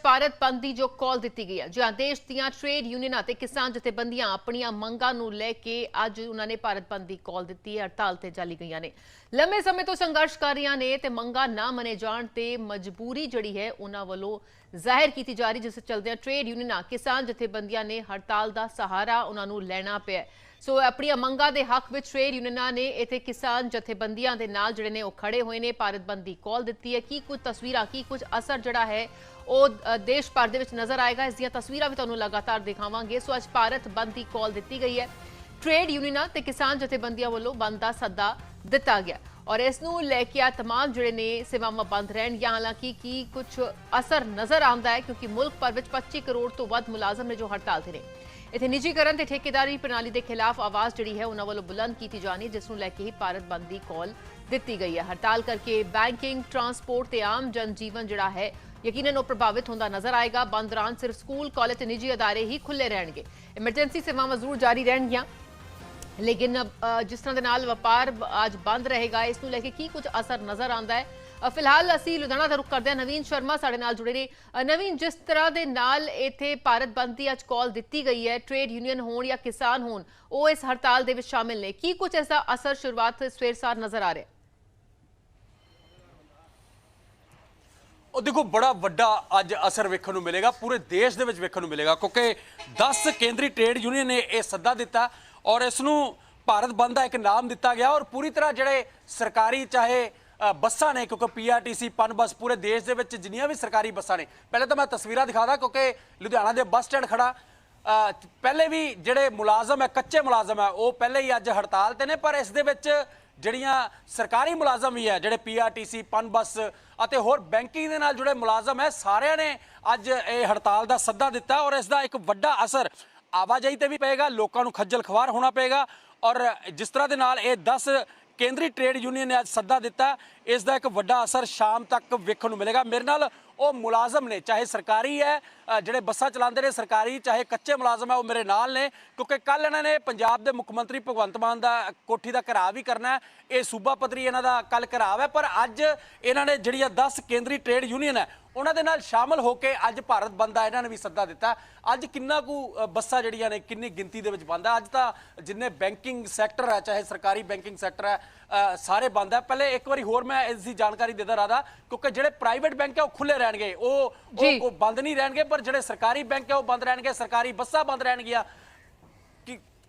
ਭਾਰਤ ਬੰਦ ਦੀ ਜੋ ਕਾਲ ਦਿੱਤੀ ਗਈ ਹੈ, ਜਾਂ ਦੇਸ਼ ਦੀਆਂ ਟ੍ਰੇਡ ਯੂਨੀਅਨਾਂ ਤੇ ਕਿਸਾਨ ਜਥੇਬੰਦੀਆਂ ਆਪਣੀਆਂ ਮੰਗਾਂ ਨੂੰ ਲੈ ਕੇ ਅੱਜ ਉਹਨਾਂ ਨੇ ਭਾਰਤ ਬੰਦ ਦੀ ਕਾਲ ਦਿੱਤੀ ਹੈ, ਹੜਤਾਲ ਤੇ ਚੱਲੀ ਗਈਆਂ ਨੇ। ਲੰਮੇ ਸਮੇਂ ਤੋਂ ਸੰਘਰਸ਼ ਕਰ ਰਹੀਆਂ ਨੇ ਤੇ ਮੰਗਾਂ ਨਾ ਮੰਨੇ ਜਾਣ ਤੇ ਮਜਬੂਰੀ ਜਿਹੜੀ ਹੈ ਉਹਨਾਂ ਵੱਲੋਂ ਜ਼ਾਹਿਰ ਕੀਤੀ ਜਾ ਰਹੀ, ਜਿਸ ਚਲਦਿਆਂ ਟ੍ਰੇਡ ਯੂਨੀਅਨਾਂ ਕਿਸਾਨ ਜਥੇਬੰਦੀਆਂ ਨੇ ਹੜਤਾਲ ਦਾ ਸਹਾਰਾ ਉਹਨਾਂ ਨੂੰ ਲੈਣਾ ਪਿਆ ਸੋ ਆਪਣੀਆਂ ਮੰਗਾਂ ਦੇ ਹੱਕ ਵਿੱਚ ਟ੍ਰੇਡ ਯੂਨੀਅਨਾਂ ਨੇ ਇੱਥੇ ਕਿਸਾਨ ਜਥੇਬੰਦੀਆਂ ਦੇ ਨਾਲ ਜਿਹੜੇ ਨੇ ਉਹ ਖੜੇ ਹੋਏ ਨੇ ਭਾਰਤ ਬੰਦ ਦੀ ਕਾਲ ਦਿੱਤੀ ਹੈ ਕੀ ਕੁਝ ਤਸਵੀਰਾਂ ਕੀ ਕੁਝ ਅਸਰ ਜਿਹੜਾ ਹੈ ਉਹ ਅ, ਦੇਸ਼ ਭਰ ਦੇ ਵਿੱਚ ਨਜ਼ਰ ਆਏਗਾ ਇਸ ਦੀਆਂ ਤਸਵੀਰਾਂ ਵੀ ਤੁਹਾਨੂੰ ਲਗਾਤਾਰ ਦਿਖਾਵਾਂਗੇ ਸੋ ਅੱਜ ਭਾਰਤ ਬੰਦ ਦੀ ਕਾਲ ਦਿੱਤੀ ਗਈ ਹੈ ਟ੍ਰੇਡ ਯੂਨੀਅਨਾਂ ਤੇ ਕਿਸਾਨ ਜਥੇਬੰਦੀਆਂ ਵੱਲੋਂ ਬੰਦ ਦਾ ਸੱਦਾ ਦਿੱਤਾ ਗਿਆ ਔਰ ਇਸ ਨੂੰ ਲੈ ਕੇ ਆ तमाम ਜਿਹੜੇ ਨੇ ਸੇਵਾਵਾਂ ਬੰਦ ਰਹਿਣਗੀਆਂ ਹਾਲਾਂਕਿ ਕੀ ਕੁਝ ਅਸਰ ਨਜ਼ਰ ਆਉਂਦਾ ਹੈ ਕਿਉਂਕਿ ਮੁਲਕ ਭਰ ਵਿੱਚ 25 ਕਰੋੜ ਤੋਂ ਵੱਧ ਮੁਲਾਜ਼ਮ ਨੇ ਜੋ ਹੜਤਾਲ ਤੇ ਨੇ ਇਥੇ ਨਿੱਜੀਕਰਨ ਤੇ ਠੇਕੇਦਾਰੀ ਪ੍ਰਣਾਲੀ ਦੇ ਖਿਲਾਫ ਆਵਾਜ਼ ਜਿਹੜੀ ਹੈ, ਉਹਨਾਂ ਵੱਲੋਂ ਬੁਲੰਦ ਕੀਤੀ ਜਾਣੀ, ਜਿਸ ਨੂੰ ਲੈ ਕੇ ਹੀ ਭਾਰਤ ਬੰਦ ਦੀ ਕਾਲ ਦਿੱਤੀ ਗਈ ਹੈ। ਹੜਤਾਲ ਕਰਕੇ ਬੈਂਕਿੰਗ ਟਰਾਂਸਪੋਰਟ ਤੇ ਆਮ ਜਨਜੀਵਨ ਜਿਹੜਾ ਹੈ, ਯਕੀਨਨ ਉਹ ਪ੍ਰਭਾਵਿਤ ਹੁੰਦਾ ਨਜ਼ਰ ਆਏਗਾ। ਬੰਦ ਦੌਰਾਨ ਸਿਰਫ ਸਕੂਲ, ਕਾਲਜ ਤੇ ਨਿੱਜੀ ਅਦਾਰੇ ਹੀ ਖੁੱਲੇ ਰਹਿਣਗੇ। ਐਮਰਜੈਂਸੀ ਸੇਵਾਵਾਂ ਜ਼ਰੂਰ ਜਾਰੀ ਰਹਿਣਗੀਆਂ। ਲੇਕਿਨ ਜਿਸ ਤਰ੍ਹਾਂ ਦੇ ਨਾਲ ਵਪਾਰ ਅੱਜ ਬੰਦ ਰਹੇਗਾ, ਇਸ ਨੂੰ ਲੈ ਕੇ ਕੀ ਕੁਝ ਅਸਰ ਨਜ਼ਰ ਆਉਂਦਾ ਹੈ? ਫਿਲਹਾਲ ਅਸੀਂ ਲੁਧਿਆਣਾ ਦਾ ਰੁਖ ਕਰਦੇ ਹਾਂ। ਨਵੀਨ ਸ਼ਰਮਾ ਸਾਡੇ ਨਾਲ ਜੁੜੇ ਨੇ। ਨਵੀਨ, ਜਿਸ ਤਰ੍ਹਾਂ ਦੇ ਨਾਲ ਇੱਥੇ ਭਾਰਤ ਬੰਦ ਦੀ ਅੱਜ ਕਾਲ ਦਿੱਤੀ ਗਈ ਹੈ ਟ੍ਰੇਡ ਯੂਨੀਅਨ ਹੋਣ ਜਾਂ ਕਿਸਾਨ ਹੋਣ, ਉਹ ਇਸ ਹੜਤਾਲ ਦੇ ਵਿੱਚ ਸ਼ਾਮਿਲ ਨੇ। ਕੀ ਕੁਝ ਐਸਾ ਅਸਰ ਸ਼ੁਰੂਆਤ ਸਵੇਰ ਸਾਰ ਨਜ਼ਰ ਆ ਰਿਹਾ? ਉਹ ਦੇਖੋ, ਬੜਾ ਵੱਡਾ ਅੱਜ ਅਸਰ ਵੇਖਣ ਨੂੰ ਮਿਲੇਗਾ, ਪੂਰੇ ਦੇਸ਼ ਦੇ ਵਿੱਚ ਵੇਖਣ ਨੂੰ ਮਿਲੇਗਾ, ਕਿਉਂਕਿ 10 ਕੇਂਦਰੀ ਟ੍ਰੇਡ ਯੂਨੀਅਨ ਨੇ ਇਹ ਸੱਦਾ ਦਿੱਤਾ ਔਰ ਇਸ ਨੂੰ ਭਾਰਤ ਬੰਦ ਦਾ ਇੱਕ ਨਾਮ ਦਿੱਤਾ ਗਿਆ ਔਰ ਪੂਰੀ ਤਰ੍ਹਾਂ ਜਿਹੜੇ ਸਰਕਾਰੀ ਚਾਹੇ ਬੱਸਾਂ ਨੇ, ਕਿਉਂਕਿ ਪੀਆਰਟੀਸੀ ਪਨ ਬੱਸ ਪੂਰੇ ਦੇਸ਼ ਦੇ ਵਿੱਚ ਜਿੰਨੀਆਂ ਵੀ ਸਰਕਾਰੀ ਬੱਸਾਂ ਨੇ। ਪਹਿਲੇ ਤਾਂ ਮੈਂ ਤਸਵੀਰਾਂ ਦਿਖਾਦਾ ਕਿਉਂਕਿ ਲੁਧਿਆਣਾ ਦੇ ਬੱਸ ਸਟੈਂਡ ਖੜਾ। ਪਹਿਲੇ ਵੀ ਜਿਹੜੇ ਮੁਲਾਜ਼ਮ ਹੈ, ਕੱਚੇ ਮੁਲਾਜ਼ਮ ਹੈ, ਉਹ ਪਹਿਲੇ ਹੀ ਅੱਜ ਹੜਤਾਲ ਤੇ ਨੇ, ਪਰ ਇਸ ਦੇ ਵਿੱਚ ਜਿਹੜੀਆਂ ਸਰਕਾਰੀ ਮੁਲਾਜ਼ਮ ਵੀ ਹੈ, ਜਿਹੜੇ ਪੀਆਰਟੀਸੀ ਪਨ ਬੱਸ ਅਤੇ ਹੋਰ ਬੈਂਕਿੰਗ ਦੇ ਨਾਲ ਜੁੜੇ ਮੁਲਾਜ਼ਮ ਹੈ, ਸਾਰਿਆਂ ਨੇ ਅੱਜ ਇਹ ਹੜਤਾਲ ਦਾ ਸੱਦਾ ਦਿੱਤਾ ਔਰ ਇਸ ਦਾ ਇੱਕ ਵੱਡਾ ਅਸਰ ਆਵਾਜਾਈ ਤੇ ਵੀ ਪਏਗਾ, ਲੋਕਾਂ ਨੂੰ ਖੱਜਲ ਖਵਾਰ ਹੋਣਾ ਪਏਗਾ ਔਰ ਜਿਸ ਤਰ੍ਹਾਂ ਦੇ ਨਾਲ ਇਹ 10 ਕੇਂਦਰੀ ਟ੍ਰੇਡ ਯੂਨੀਅਨ ਨੇ ਅੱਜ ਸੱਦਾ ਦਿੱਤਾ। ਇਸ ਦਾ ਇੱਕ ਵੱਡਾ ਅਸਰ ਸ਼ਾਮ ਤੱਕ ਵੇਖਣ ਨੂੰ ਮਿਲੇਗਾ। ਮੇਰੇ ਨਾਲ ਉਹ ਮੁਲਾਜ਼ਮ ਨੇ, ਚਾਹੇ ਸਰਕਾਰੀ ਹੈ ਜਿਹੜੇ ਬੱਸਾਂ ਚਲਾਉਂਦੇ ਨੇ ਸਰਕਾਰੀ ਚਾਹੇ ਕੱਚੇ ਮੁਲਾਜ਼ਮ ਹੈ ਉਹ ਮੇਰੇ ਨਾਲ ਨੇ ਕਿਉਂਕਿ ਕੱਲ ਇਹਨਾਂ ਨੇ ਪੰਜਾਬ ਦੇ ਮੁੱਖ ਮੰਤਰੀ ਭਗਵੰਤ ਮਾਨ ਦਾ ਕੋਠੀ ਦਾ ਘਰਾਵ ਵੀ ਕਰਨਾ ਹੈ। ਇਹ ਸੂਬਾ ਪੱਧਰੀ ਇਹਨਾਂ ਦਾ ਕੱਲ ਘਰਾਵ ਹੈ ਪਰ ਅੱਜ ਇਹਨਾਂ ਨੇ ਜਿਹੜੀਆਂ 10 ਕੇਂਦਰੀ ਟ੍ਰੇਡ ਯੂਨੀਅਨ ਹੈ ਉਹਨਾਂ ਦੇ ਨਾਲ ਸ਼ਾਮਲ ਹੋ ਕੇ ਅੱਜ ਭਾਰਤ ਬੰਦ ਇਹਨਾਂ ਨੇ ਵੀ ਸੱਦਾ ਦਿੱਤਾ। ਅੱਜ ਕਿੰਨਾ ਕੁ ਬੱਸਾਂ ਜਿਹੜੀਆਂ ਨੇ ਕਿੰਨੀ ਗਿਣਤੀ ਦੇ ਵਿੱਚ ਬੰਦ ਹੈ ਅੱਜ ਤਾਂ ਜਿੰਨੇ ਬੈਂਕਿੰਗ ਸੈਕਟਰ ਹੈ ਚਾਹੇ ਸਰਕਾਰੀ ਬੈਂਕਿੰਗ ਸੈਕਟਰ ਹੈ ਸਾਰੇ ਬੰਦ ਹੈ ਪਹਿਲੇ ਇੱਕ ਵਾਰੀ ਹੋਰ ਮੈਂ ਇਸ ਦੀ ਜਾਣਕਾਰੀ ਦੇ ਦਰ ਆਦਾ ਕਿਉਂਕਿ ਜਿਹੜੇ ਪ੍ਰਾਈਵੇਟ ਬੈਂਕ ਹੈ ਉਹ ਖੁੱਲੇ ਰਹਿਣਗੇ। ਉਹ ਉਹ ਬੰਦ ਨਹੀਂ ਰਹਿਣਗੇ ਪਰ ਜਿਹੜੇ ਸਰਕਾਰੀ ਬੈਂਕ ਹੈ ਉਹ ਬੰਦ ਰਹਿਣਗੇ, ਸਰਕਾਰੀ ਬੱਸਾਂ ਬੰਦ ਰਹਿਣਗੀਆਂ।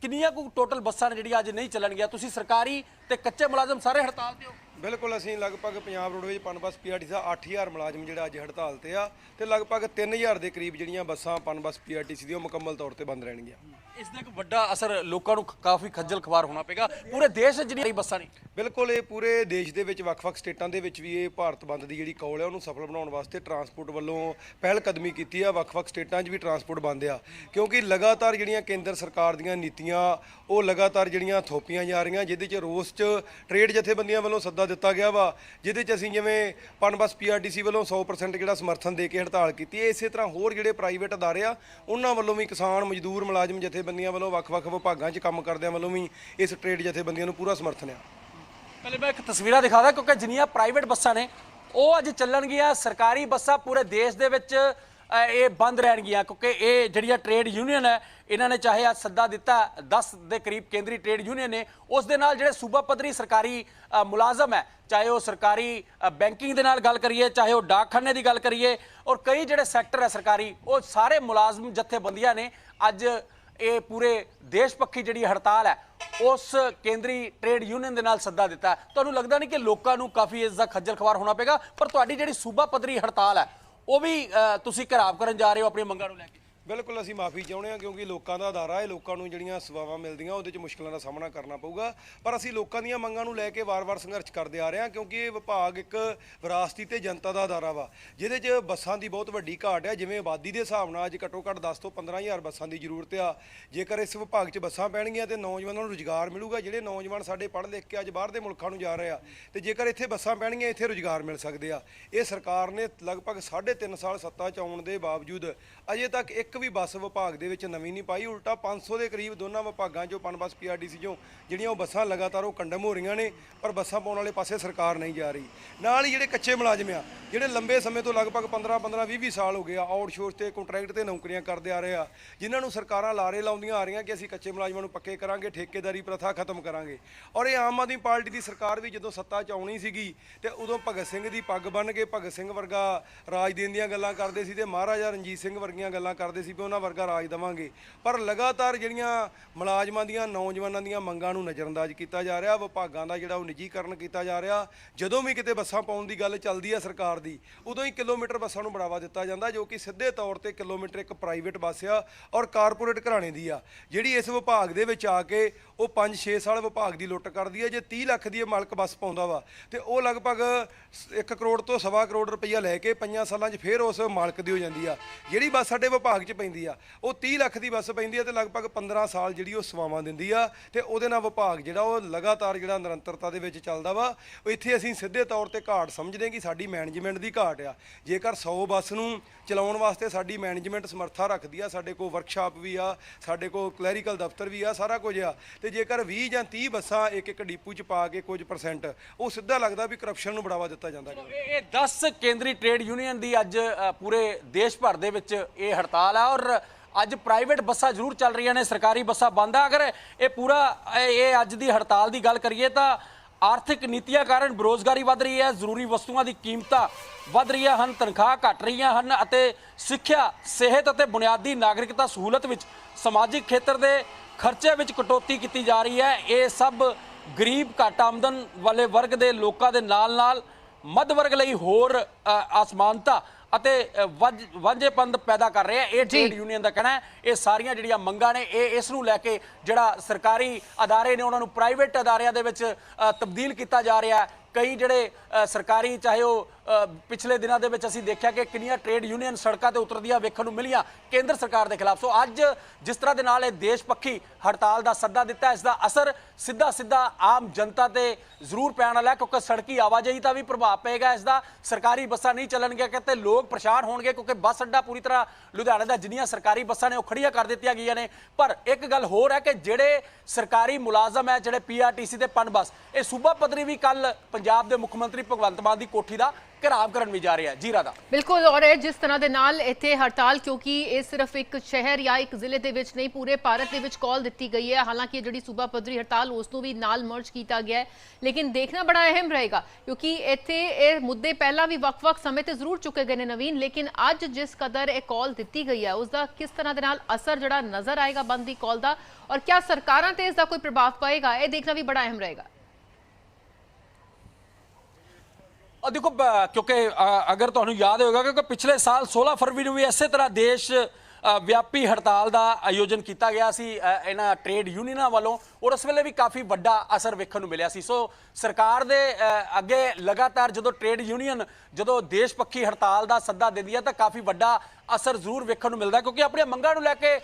ਕਿੰਨੀਆਂ ਕੁ ਟੋਟਲ ਬੱਸਾਂ ਨੇ ਜਿਹੜੀਆਂ ਅੱਜ ਨਹੀਂ ਚੱਲਣਗੀਆਂ? ਤੁਸੀਂ ਸਰਕਾਰੀ ਤੇ ਕੱਚੇ ਮੁਲਾਜ਼ਮ ਸਾਰੇ ਹੜਤਾਲ ਤੇ ਹੋ ਬਿਲਕੁਲ ਅਸੀਂ ਲਗਭਗ ਪੰਜਾਬ ਰੋਡਵੇਜ ਪਨਬਸ ਪੀਆਰਟੀ ਦਾ 8000 ਮੁਲਾਜ਼ਮ ਜਿਹੜਾ ਅੱਜ ਹੜਤਾਲ ਤੇ ਆ ਤੇ ਲਗਭਗ 3000 ਦੇ ਕਰੀਬ ਜਿਹੜੀਆਂ ਬੱਸਾਂ ਪਨਬਸ ਪੀਆਰਟੀਸੀ ਦੀਆਂ ਉਹ ਮੁਕੰਮਲ ਤੌਰ ਤੇ ਬੰਦ ਰਹਿਣਗੀਆਂ। ਇਸ ਦਾ ਇੱਕ ਵੱਡਾ ਅਸਰ ਲੋਕਾਂ ਨੂੰ ਕਾਫੀ ਖੱਜਲ ਖਵਾਰ ਹੋਣਾ ਪਏਗਾ। ਪੂਰੇ ਦੇਸ਼ 'ਚ ਜਿੰਨੀਆਂ ਬੱਸਾਂ ਨੇ। ਬਿਲਕੁਲ ਇਹ ਪੂਰੇ ਦੇਸ਼ ਦੇ ਵਿੱਚ ਵੱਖ-ਵੱਖ ਸਟੇਟਾਂ ਦੇ ਵਿੱਚ ਵੀ ਇਹ ਭਾਰਤ ਬੰਦ ਦੀ ਜਿਹੜੀ ਕੌਲ ਹੈ ਉਹਨੂੰ ਸਫਲ ਬਣਾਉਣ ਵਾਸਤੇ ਟਰਾਂਸਪੋਰਟ ਵੱਲੋਂ ਪਹਿਲ ਕਦਮੀ ਕੀਤੀ ਆ। ਵੱਖ-ਵੱਖ ਸਟੇਟਾਂ 'ਚ ਵੀ ਟਰਾਂਸਪੋਰਟ ਬੰਦ ਆ। ਕਿਉਂਕਿ ਲਗਾਤਾਰ ਜਿਹੜੀਆਂ ਕੇਂਦਰ ਸਰਕਾਰ ਦੀਆਂ ਨੀਤੀਆਂ ਉਹ ਲਗਾਤਾਰ ਜਿਹੜੀਆਂ ਥੋਪੀਆਂ ਜਾ ਰਹੀਆਂ ਜਿਹਦੇ 'ਚ ਰੋਸ 'ਚ ਟ੍ਰੇਡ ਜਥੇਬੰਦੀਆਂ ਵੱਲੋਂ ਸੱਦਾ ਦਿੱਤਾ ਗਿਆ ਵਾ, ਜਿਹਦੇ 'ਚ ਅਸੀਂ ਜਿਵੇਂ ਪਨਬਸ ਪੀਆਰਟੀਸੀ ਵੱਲੋਂ 100% ਜਿਹੜਾ ਸਮਰਥਨ ਦੇ ਕੇ ਹੜਤਾਲ ਕੀਤੀ ਹੈ, ਇਸੇ ਤਰ੍ਹਾਂ ਹੋਰ ਜਿਹੜੇ ਪ੍ਰਾਈਵੇਟ ਅਦਾਰੇ ਆ, ਉਹਨਾਂ ਵੱਲੋਂ ਵੀ ਕਿਸਾਨ ਮਜ਼ਦੂਰ ਮੁਲਾਜ਼ਮ ਜਥੇਬੰਦੀਆਂ ਵੱਲੋਂ ਵੱਖ-ਵੱਖ ਵਿਭਾਗਾਂ 'ਚ ਕੰਮ ਕਰਦਿਆਂ ਵੱਲੋਂ ਵੀ ਇਸ ਟ੍ਰੇਡ ਜਥੇਬੰਦੀਆਂ ਨੂੰ ਪੂਰਾ ਸਮਰਥਨ ਆ। ਪਹਿਲੇ ਮੈਂ ਇੱਕ ਤਸਵੀਰਾਂ ਦਿਖਾਦਾ ਕਿਉਂਕਿ ਜਿੰਨੀਆਂ ਪ੍ਰਾਈਵੇਟ ਬੱਸਾਂ ਨੇ, ਉਹ ਅੱਜ ਚੱਲਣਗੀਆਂ, ਸਰਕਾਰੀ ਬੱਸਾਂ ਪੂਰੇ ਦੇਸ਼ ਦੇ ਵਿੱਚ ਅ, ਇਹ ਬੰਦ ਰਹਿਣਗੀਆਂ ਕਿਉਂਕਿ ਇਹ ਜਿਹੜੀਆਂ ਟ੍ਰੇਡ ਯੂਨੀਅਨ ਹੈ ਇਹਨਾਂ ਨੇ ਚਾਹੇ ਅੱਜ ਸੱਦਾ ਦਿੱਤਾ 10 ਦੇ ਕਰੀਬ ਕੇਂਦਰੀ ਟ੍ਰੇਡ ਯੂਨੀਅਨ ਨੇ ਉਸ ਦੇ ਨਾਲ ਜਿਹੜੇ ਸੂਬਾ ਪੱਧਰੀ ਸਰਕਾਰੀ ਅ, ਮੁਲਾਜ਼ਮ ਹੈ ਚਾਹੇ ਉਹ ਸਰਕਾਰੀ ਅ, ਬੈਂਕਿੰਗ ਦੇ ਨਾਲ ਗੱਲ ਕਰੀਏ ਚਾਹੇ ਉਹ ਡਾਕਖਾਨੇ ਦੀ ਗੱਲ ਕਰੀਏ ਔਰ ਕਈ ਜਿਹੜੇ ਸੈਕਟਰ ਹੈ ਸਰਕਾਰੀ ਉਹ ਸਾਰੇ ਮੁਲਾਜ਼ਮ ਜਥੇਬੰਦੀਆਂ ਨੇ ਅੱਜ ਇਹ ਪੂਰੇ ਦੇਸ਼ ਪੱਖੀ ਜਿਹੜੀ ਹੜਤਾਲ ਹੈ ਉਸ ਕੇਂਦਰੀ ਟ੍ਰੇਡ ਯੂਨੀਅਨ ਦੇ ਨਾਲ ਸੱਦਾ ਦਿੱਤਾ ਹੈ। ਤੁਹਾਨੂੰ ਲੱਗਦਾ ਨਹੀਂ ਕਿ ਲੋਕਾਂ ਨੂੰ ਕਾਫੀ ਇਸ ਦਾ ਖੱਜਲ ਖਵਾਰ ਹੋਣਾ ਪਏਗਾ ਪਰ ਤੁਹਾਡੀ ਜਿਹੜੀ ਸੂਬਾ ਪੱਧਰੀ ਹੜਤਾਲ ਹੈ ਉਹ ਵੀ ਤੁਸੀਂ ਘਰਾਬ ਕਰਨ ਜਾ ਰਹੇ ਹੋ ਆਪਣੀਆਂ ਮੰਗਾਂ ਨੂੰ ਲੈ ਕੇ। ਬਿਲਕੁਲ ਅਸੀਂ ਮਾਫੀ ਚਾਹੁੰਦੇ ਹਾਂ ਕਿਉਂਕਿ ਲੋਕਾਂ ਦਾ ਅਦਾਰਾ ਹੈ, ਲੋਕਾਂ ਨੂੰ ਜਿਹੜੀਆਂ ਸੇਵਾਵਾਂ ਮਿਲਦੀਆਂ, ਉਹਦੇ 'ਚ ਮੁਸ਼ਕਲਾਂ ਦਾ ਸਾਹਮਣਾ ਕਰਨਾ ਪਊਗਾ। ਪਰ ਅਸੀਂ ਲੋਕਾਂ ਦੀਆਂ ਮੰਗਾਂ ਨੂੰ ਲੈ ਕੇ ਵਾਰ-ਵਾਰ ਸੰਘਰਸ਼ ਕਰਦੇ ਆ ਰਹੇ ਹਾਂ ਕਿਉਂਕਿ ਇਹ ਵਿਭਾਗ ਇੱਕ ਵਿਰਾਸਤੀ ਤੇ ਜਨਤਾ ਦਾ ਅਦਾਰਾ ਵਾ, ਜਿਹਦੇ 'ਚ ਬੱਸਾਂ ਦੀ ਬਹੁਤ ਵੱਡੀ ਘਾਟ ਹੈ। ਜਿਵੇਂ ਆਬਾਦੀ ਦੇ ਹਿਸਾਬ ਨਾਲ ਅੱਜ ਘੱਟੋ ਘੱਟ 10 ਤੋਂ 15000 ਬੱਸਾਂ ਦੀ ਜ਼ਰੂਰਤ ਆ। ਜੇਕਰ ਇਸ ਵਿਭਾਗ 'ਚ ਬੱਸਾਂ ਪੈਣਗੀਆਂ ਤੇ ਨੌਜਵਾਨਾਂ ਨੂੰ ਰੁਜ਼ਗਾਰ ਮਿਲੂਗਾ, ਜਿਹੜੇ ਨੌਜਵਾਨ ਸਾਡੇ ਪੜ੍ਹ ਲਿਖ ਕੇ ਅੱਜ ਬਾਹਰ ਦੇ ਮੁਲਕਾਂ ਨੂੰ ਜਾ ਰਹੇ ਆ, ਤੇ ਜੇਕਰ ਇੱਥੇ ਬੱਸਾਂ ਪੈਣਗੀਆਂ, ਇੱਥੇ ਰੁਜ਼ਗਾਰ ਮਿਲ ਸਕਦੇ ਆ। ਇਹ ਸਰਕਾਰ ਨੇ ਲਗਭਗ 3.5 ਸਾਲ ਸੱਤਾ 'ਚ ਆਉਣ ਦੇ ਬਾਵਜੂਦ ਅਜੇ ਤੱਕ ਇੱਕ ਇੱਕ ਵੀ ਬੱਸ ਵਿਭਾਗ ਦੇ ਵਿੱਚ ਨਵੀਂ ਨਹੀਂ ਪਾਈ, ਉਲਟਾ 500 ਦੇ ਕਰੀਬ ਦੋਨਾਂ ਵਿਭਾਗਾਂ ਚੋਂ ਪਨ ਬੱਸ ਪੀਆਰਡੀਸੀ ਚੋਂ ਜਿਹੜੀਆਂ ਉਹ ਬੱਸਾਂ ਲਗਾਤਾਰ ਉਹ ਕੰਡਮ ਹੋ ਰਹੀਆਂ ਨੇ, ਪਰ ਬੱਸਾਂ ਪਾਉਣ ਵਾਲੇ ਪਾਸੇ ਸਰਕਾਰ ਨਹੀਂ ਜਾ ਰਹੀ। ਨਾਲ ਹੀ ਜਿਹੜੇ ਕੱਚੇ ਮੁਲਾਜ਼ਮ ਆ, ਜਿਹੜੇ ਲੰਬੇ ਸਮੇਂ ਤੋਂ ਲਗਭਗ 15 15 20 20 ਸਾਲ ਹੋ ਗਏ ਆ, ਆਊਟਸੋਰਸ ਤੇ ਕੰਟਰੈਕਟ ਤੇ ਨੌਕਰੀਆਂ ਕਰਦੇ ਆ ਰਹੇ ਆ, ਜਿਨ੍ਹਾਂ ਨੂੰ ਸਰਕਾਰਾਂ ਲਾਰੇ ਲਾਉਂਦੀਆਂ ਆ ਰਹੀਆਂ ਕਿ ਅਸੀਂ ਕੱਚੇ ਮੁਲਾਜ਼ਮਾਂ ਨੂੰ ਪੱਕੇ ਕਰਾਂਗੇ, ਠੇਕੇਦਾਰੀ ਪ੍ਰਥਾ ਖਤਮ ਕਰਾਂਗੇ। ਔਰ ਇਹ ਆਮ ਆਦਮੀ ਪਾਰਟੀ ਦੀ ਸਰਕਾਰ ਵੀ ਜਦੋਂ ਸੱਤਾ 'ਚ ਆਉਣੀ ਸੀਗੀ, ਤੇ ਉਦੋਂ ਭਗਤ ਸਿੰਘ ਦੀ ਪੱਗ ਬੰਨ੍ਹ ਕੇ ਭਗਤ ਸਿੰਘ ਵਰਗਾ ਰਾਜ ਦੇਣ ਦੀਆਂ ਗੱਲਾਂ ਕਰਦੇ ਸੀ ਤੇ ਮਹਾਰਾਜਾ ਰਣਜੀਤ ਸਿੰਘ ਵਰਗੀਆਂ ਗੱਲਾਂ ਕਰਦੇ ਸੀ ਵੀ ਉਹਨਾਂ ਵਰਗਾ ਰਾਜ ਦੇਵਾਂਗੇ। ਪਰ ਲਗਾਤਾਰ ਜਿਹੜੀਆਂ ਮੁਲਾਜ਼ਮਾਂ ਦੀਆਂ, ਨੌਜਵਾਨਾਂ ਦੀਆਂ ਮੰਗਾਂ ਨੂੰ ਨਜ਼ਰਅੰਦਾਜ਼ ਕੀਤਾ ਜਾ ਰਿਹਾ, ਵਿਭਾਗਾਂ ਦਾ ਜਿਹੜਾ ਉਹ ਨਿੱਜੀਕਰਨ ਕੀਤਾ ਜਾ ਰਿਹਾ, ਜਦੋਂ ਵੀ ਕਿਤੇ ਬੱਸਾਂ ਪਾਉਣ ਦੀ ਗੱਲ ਚੱਲਦੀ ਹੈ ਸਰਕਾਰ ਦੀ, ਉਦੋਂ ਹੀ ਕਿਲੋਮੀਟਰ ਬੱਸਾਂ ਨੂੰ ਬੜਾਵਾ ਦਿੱਤਾ ਜਾਂਦਾ, ਜੋ ਕਿ ਸਿੱਧੇ ਤੌਰ ਤੇ ਕਿਲੋਮੀਟਰ ਇੱਕ ਪ੍ਰਾਈਵੇਟ ਬੱਸ ਆ ਔਰ ਕਾਰਪੋਰੇਟ ਘਰਾਣੇ ਦੀ ਆ, ਜਿਹੜੀ ਇਸ ਵਿਭਾਗ ਦੇ ਵਿੱਚ ਆ ਕੇ ਉਹ 5-6 ਸਾਲ ਵਿਭਾਗ ਦੀ ਲੁੱਟ ਕਰਦੀ ਹੈ ਜੇ 30 ਲੱਖ ਦੀ ਇਹ ਮਾਲਕ ਬੱਸ ਪਾਉਂਦਾ ਵਾ, ਤੇ ਉਹ ਲਗਭਗ 1 ਕਰੋੜ ਤੋਂ ਸਵਾ ਕਰੋੜ ਰੁਪਈਆ ਲੈ ਕੇ ਪੰਜਾਂ ਸਾਲਾਂ 'ਚ ਫੇਰ ਉਸ ਮਾਲਕ ਦੀ ਹੋ ਜਾਂਦੀ ਆ। ਜਿਹੜੀ ਬੱਸ ਸਾਡੇ ਵਿਭਾਗ 'ਚ ਪੈਂਦੀ ਆ। ਉਹ 30 ਲੱਖ ਦੀ ਬੱਸ ਪੈਂਦੀ ਆ ਤੇ ਲਗਭਗ 15 ਸਾਲ ਜਿਹੜੀ ਉਹ ਸੇਵਾਵਾਂ ਦਿੰਦੀ ਆ ਤੇ ਉਹਦੇ ਨਾਲ ਵਿਭਾਗ ਜਿਹੜਾ ਉਹ ਲਗਾਤਾਰ ਜਿਹੜਾ ਨਿਰੰਤਰਤਾ ਦੇ ਵਿੱਚ ਚੱਲਦਾ ਵਾ। ਇੱਥੇ ਅਸੀਂ ਸਿੱਧੇ ਤੌਰ ਤੇ ਘਾਟ ਸਮਝਦੇ ਕਿ ਸਾਡੀ ਮੈਨੇਜਮੈਂਟ ਦੀ ਘਾਟ ਆ। ਜੇਕਰ 100 ਬੱਸ ਨੂੰ ਚਲਾਉਣ ਵਾਸਤੇ ਸਾਡੀ ਮੈਨੇਜਮੈਂਟ ਸਮਰੱਥਾ ਰੱਖਦੀ ਆ, ਸਾਡੇ ਕੋਲ ਵਰਕਸ਼ਾਪ ਵੀ ਆ, ਸਾਡੇ ਕੋਲ ਕਲੈਰੀਕਲ ਦਫ਼ਤਰ ਵੀ ਆ, ਸਾਰਾ ਕੁਝ ਆ। ਤੇ ਜੇਕਰ 20 ਜਾਂ 30 ਬੱਸਾਂ ਇੱਕ ਇੱਕ ਡੀਪੂ 'ਚ ਪਾ ਕੇ ਕੁਝ ਪਰਸੈਂਟ ਉਹ ਸਿੱਧਾ ਲੱਗਦਾ ਵੀ ਕਰਪਸ਼ਨ ਨੂੰ ਬੜਾਵਾ ਦਿੱਤਾ ਜਾਂਦਾ ਇਹ ਇਹ 10 ਕੇਂਦਰੀ ਟ੍ਰੇਡ ਯੂਨੀਅਨ ਦੀ ਅੱਜ ਪੂਰੇ ਦੇਸ਼ ਭਰ ਦੇ ਵਿੱਚ ਇਹ ਹੜਤਾਲ ਆ। ਹੈ ਔਰ ਅੱਜ ਪ੍ਰਾਈਵੇਟ ਬੱਸਾਂ ਜ਼ਰੂਰ ਚੱਲ ਰਹੀਆਂ ਨੇ, ਸਰਕਾਰੀ ਬੱਸਾਂ ਬੰਦ ਆ। ਅਗਰ ਇਹ ਪੂਰਾ, ਇਹ ਅੱਜ ਦੀ ਹੜਤਾਲ ਦੀ ਗੱਲ ਕਰੀਏ ਤਾਂ ਆਰਥਿਕ ਨੀਤੀਆਂ ਕਾਰਨ ਬੇਰੋਜ਼ਗਾਰੀ ਵੱਧ ਰਹੀ ਹੈ, ਜ਼ਰੂਰੀ ਵਸਤੂਆਂ ਦੀ ਕੀਮਤਾਂ ਵੱਧ ਰਹੀਆਂ ਹਨ, ਤਨਖਾਹ ਘਟ ਰਹੀਆਂ ਹਨ ਅਤੇ ਸਿੱਖਿਆ, ਸਿਹਤ ਅਤੇ ਬੁਨਿਆਦੀ ਨਾਗਰਿਕਤਾ ਸਹੂਲਤ ਵਿੱਚ ਸਮਾਜਿਕ ਖੇਤਰ ਦੇ ਖਰਚੇ ਵਿੱਚ ਕਟੌਤੀ ਕੀਤੀ ਜਾ ਰਹੀ ਹੈ। ਇਹ ਸਭ ਗਰੀਬ ਘੱਟ ਆਮਦਨ ਵਾਲੇ ਵਰਗ ਦੇ ਲੋਕਾਂ ਦੇ ਨਾਲ-ਨਾਲ, ਮੱਧ ਵਰਗ ਲਈ ਹੋਰ ਅਸਮਾਨਤਾ ਅਤੇ ਵੰਝ- ਵਾਂਝੇਪੰਦ ਪੈਦਾ ਕਰ ਰਿਹਾ ਹੈ ਇਹ ਟ੍ਰੇਡ ਯੂਨੀਅਨ ਦਾ ਕਹਿਣਾ ਹੈ। ਇਹ ਸਾਰੀਆਂ ਜਿਹੜੀਆਂ ਮੰਗਾਂ ਨੇ ਇਹ ਇਸ ਨੂੰ ਲੈ ਕੇ ਜਿਹੜਾ ਸਰਕਾਰੀ ਅਦਾਰੇ ਨੇ ਉਹਨਾਂ ਨੂੰ ਪ੍ਰਾਈਵੇਟ ਅਦਾਰਿਆਂ ਦੇ ਵਿੱਚ ਤਬਦੀਲ ਕੀਤਾ ਜਾ ਰਿਹਾ ਹੈ। ਕਈ ਜਿਹੜੇ ਸਰਕਾਰੀ ਚਾਹੇ ਉਹ ਪਿਛਲੇ ਦਿਨਾਂ ਦੇ ਵਿੱਚ ਅਸੀਂ ਦੇਖਿਆ ਕਿ ਕਿੰਨੀਆਂ ਟ੍ਰੇਡ ਯੂਨੀਅਨ ਸੜਕਾਂ ਤੇ ਉਤਰਦੀਆਂ ਵੇਖਣ ਨੂੰ ਮਿਲੀਆਂ ਕੇਂਦਰ ਸਰਕਾਰ ਦੇ ਖਿਲਾਫ। ਸੋ ਅੱਜ ਜਿਸ ਤਰ੍ਹਾਂ ਦੇ ਨਾਲ ਇਹ ਦੇਸ਼ ਪੱਖੀ ਹੜਤਾਲ ਦਾ ਸੱਦਾ ਦਿੱਤਾ, ਇਸ ਦਾ ਅਸਰ ਸਿੱਧਾ ਸਿੱਧਾ ਆਮ ਜਨਤਾ ਤੇ ਜ਼ਰੂਰ ਪੈਣ ਵਾਲਾ ਕਿਉਂਕਿ ਸੜਕੀ ਆਵਾਜਾਈ ਦਾ ਵੀ ਪ੍ਰਭਾਵ ਪਏਗਾ, ਇਸ ਦਾ ਸਰਕਾਰੀ ਬੱਸਾਂ ਨਹੀਂ ਚੱਲਣਗੀਆਂ ਕਿਤੇ ਲੋਕ ਪਰੇਸ਼ਾਨ ਹੋਣਗੇ, ਕਿਉਂਕਿ ਬੱਸ ਅੱਡਾ ਪੂਰੀ ਤਰ੍ਹਾਂ ਲੁਧਿਆਣੇ ਦਾ ਜਿੰਨੀਆਂ ਸਰਕਾਰੀ ਬੱਸਾਂ ਨੇ ਉਹ ਖੜੀਆਂ ਕਰ ਦਿੱਤੀਆਂ ਗਈਆਂ ਨੇ। ਪਰ ਇੱਕ ਗੱਲ ਹੋਰ ਹੈ ਕਿ ਜਿਹੜੇ ਸਰਕਾਰੀ ਮੁਲਾਜ਼ਮ ਹੈ, ਜਿਹੜੇ ਪੀਆਰਟੀਸੀ ਦੇ ਪਨ ਬੱਸ ਇਹ ਸੂਬਾ ਪੱਧਰੀ ਵੀ ਕੱਲ ਪੰਜਾਬ ਦੇ ਮੁੱਖ ਮੰਤਰੀ ਭਗਵੰਤ ਮਾਨ ਦੀ ਕੋਠੀ ਦਾ ਘਰਾਵ ਕਰਨ ਵੀ ਜਾ ਰਿਹਾ ਜੀਰਾ ਦਾ ਬਿਲਕੁਲ, ਔਰ ਇਹ ਜਿਸ ਤਰ੍ਹਾਂ ਦੇ ਨਾਲ ਇੱਥੇ ਹੜਤਾਲ, ਕਿਉਂਕਿ ਇਹ ਸਿਰਫ ਇੱਕ ਸ਼ਹਿਰ ਜਾਂ ਇੱਕ ਜ਼ਿਲ੍ਹੇ ਦੇ ਵਿੱਚ ਨਹੀਂ, ਪੂਰੇ ਭਾਰਤ ਦੇ ਵਿੱਚ ਕਾਲ ਦਿੱਤੀ ਗਈ ਹੈ। ਹਾਲਾਂਕਿ ਜਿਹੜੀ ਸੂਬਾ ਪੱਧਰੀ ਹੜਤਾਲ, ਉਸ ਨੂੰ ਵੀ ਨਾਲ ਮਰਜ ਕੀਤਾ ਗਿਆ ਹੈ। ਲੇਕਿਨ ਦੇਖਣਾ ਬੜਾ ਅਹਿਮ ਰਹੇਗਾ, ਕਿਉਂਕਿ ਇੱਥੇ ਇਹ ਮੁੱਦੇ ਪਹਿਲਾਂ ਵੀ ਵੱਖ-ਵੱਖ ਸਮੇਂ ਤੇ ਜ਼ਰੂਰ ਚੁੱਕੇ ਗਏ ਨੇ ਨਵੀਨ, ਲੇਕਿਨ ਅੱਜ ਜਿਸ ਕਦਰ ਇਹ ਕਾਲ ਦਿੱਤੀ ਗਈ ਹੈ ਉਸ ਦਾ ਕਿਸ ਤਰ੍ਹਾਂ ਦੇ ਨਾਲ ਅਸਰ ਜਿਹੜਾ ਨਜ਼ਰ ਆਏਗਾ ਬੰਦ ਦੀ ਕਾਲ ਦਾ, ਔਰ ਕਿਆ ਸਰਕਾਰਾਂ ਤੇ ਇਸ ਦਾ ਕੋਈ ਪ੍ਰਭਾਵ ਪਏਗਾ, ਇਹ ਦੇਖਣਾ ਵੀ ਬੜਾ ਅਹਿਮ ਰਹੇਗਾ। ਆ ਦੇਖੋ, ਬ- ਕਿਉਂਕਿ ਅਗਰ ਤੁਹਾਨੂੰ ਯਾਦ ਹੋਵੇਗਾ ਕਿਉਂਕਿ ਪਿਛਲੇ ਸਾਲ 16 ਫਰਵਰੀ ਨੂੰ ਵੀ ਇਸੇ ਤਰ੍ਹਾਂ ਦੇਸ਼ ਵਿਆਪੀ ਹੜਤਾਲ ਦਾ ਆਯੋਜਨ ਕੀਤਾ ਗਿਆ ਸੀ ਇਹਨਾਂ ਟ੍ਰੇਡ ਯੂਨੀਅਨਾਂ ਵੱਲੋਂ ਔਰ ਉਸ ਵੇਲੇ ਵੀ ਕਾਫੀ ਵੱਡਾ ਅਸਰ ਵੇਖਣ ਨੂੰ ਮਿਲਿਆ ਸੀ। ਸੋ ਸਰਕਾਰ ਦੇ ਅੱਗੇ ਲਗਾਤਾਰ ਜਦੋਂ ਟ੍ਰੇਡ ਯੂਨੀਅਨ ਜਦੋਂ ਦੇਸ਼ ਪੱਖੀ ਹੜਤਾਲ ਦਾ ਸੱਦਾ ਦਿੰਦੀ ਹੈ ਤਾਂ ਕਾਫੀ ਵੱਡਾ ਅਸਰ ਜ਼ਰੂਰ ਵੇਖਣ ਨੂੰ ਮਿਲਦਾ ਕਿਉਂਕਿ ਆਪਣੀਆਂ ਮੰਗਾਂ ਨੂੰ ਲੈ ਕੇ